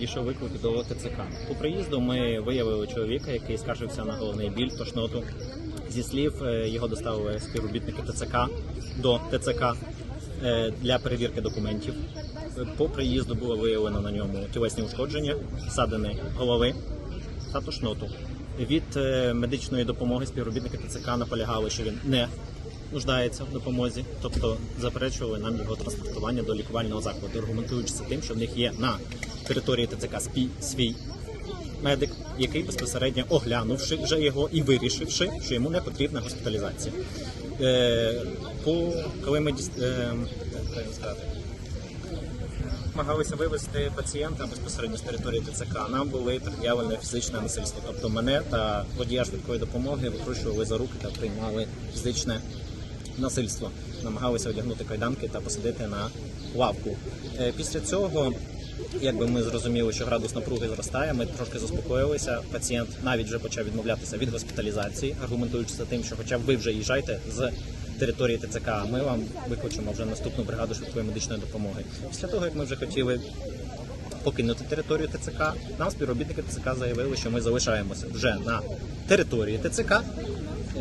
Дійшов виклик до ТЦК. По приїзду ми виявили чоловіка, який скаржився на головний біль, тошноту. Зі слів е, його доставили співробітники ТЦК до ТЦК е, для перевірки документів. По приїзду було виявлено на ньому тілесні ушкодження, ссадини голови та тошноту. Від е, медичної допомоги співробітники ТЦК наполягали, що він не нуждається в допомозі, тобто заперечували нам його транспортування до лікувального закладу, аргументуючи тим, що в них є на території ТЦК свій медик, який безпосередньо оглянувши вже його і вирішивши, що йому не потрібна госпіталізація. Е, по коли ми е, намагалися вивезти пацієнта безпосередньо з території ТЦК. Нам були пред'явлене фізичне насильство. Тобто мене та водія швидкої допомоги викручували за руки та приймали фізичне насильство. Намагалися одягнути кайданки та посадити на лавку. Е, Після цього. Якби ми зрозуміли, що градус напруги зростає, ми трошки заспокоїлися. Пацієнт навіть вже почав відмовлятися від госпіталізації, аргументуючи це тим, що хоча б ви вже їжджайте з території ТЦК, а ми вам викличемо вже наступну бригаду швидкої медичної допомоги. Після того, як ми вже хотіли покинути територію ТЦК, нам співробітники ТЦК заявили, що ми залишаємося вже на території ТЦК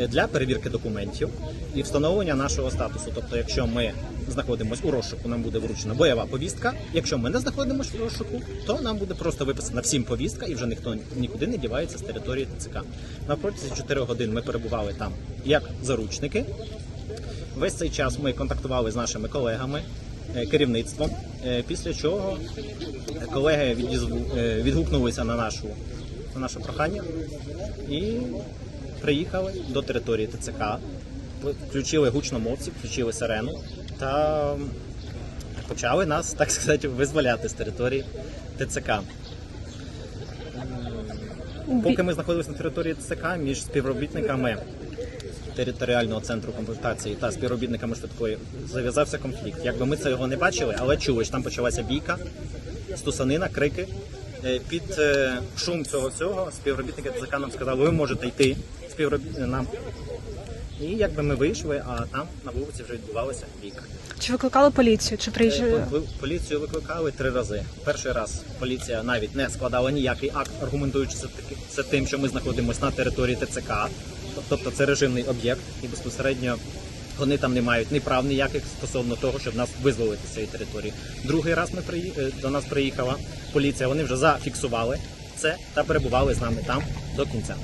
для перевірки документів і встановлення нашого статусу. Тобто, якщо ми знаходимося у розшуку, нам буде вручена бойова повістка. Якщо ми не знаходимося в розшуку, то нам буде просто виписана всім повістка, і вже ніхто нікуди не дівається з території ТЦК. На протязі 4 годин ми перебували там як заручники. Весь цей час ми контактували з нашими колегами, е, керівництвом. е, Після чого колеги е, відгукнулися на нашу на наше прохання і приїхали до території ТЦК, включили гучномовці, включили сирену та почали нас, так сказати, визволяти з території ТЦК. Поки ми знаходилися на території ТЦК між співробітниками територіального центру комплектації та співробітниками швидкої зав'язався конфлікт. Якби ми це його не бачили, але чули, що там почалася бійка, стусанина, крики. Е, Під е, шум цього всього співробітники ТЦК нам сказали, ви можете йти співробіт... нам. І якби ми вийшли, а там на вулиці вже відбувалася бійка. Чи викликали поліцію? Чи приїжджали? Е, Поліцію викликали три рази. Перший раз поліція навіть не складала ніякий акт, аргументуючи це тим, що ми знаходимося на території ТЦК, тобто це режимний об'єкт, і безпосередньо вони там не мають ні прав ніяких стосовно того, щоб нас визволити з цієї території. Другий раз ми приї... е, до нас приїхала поліція. Вони вже зафіксували це та перебували з нами там до кінця.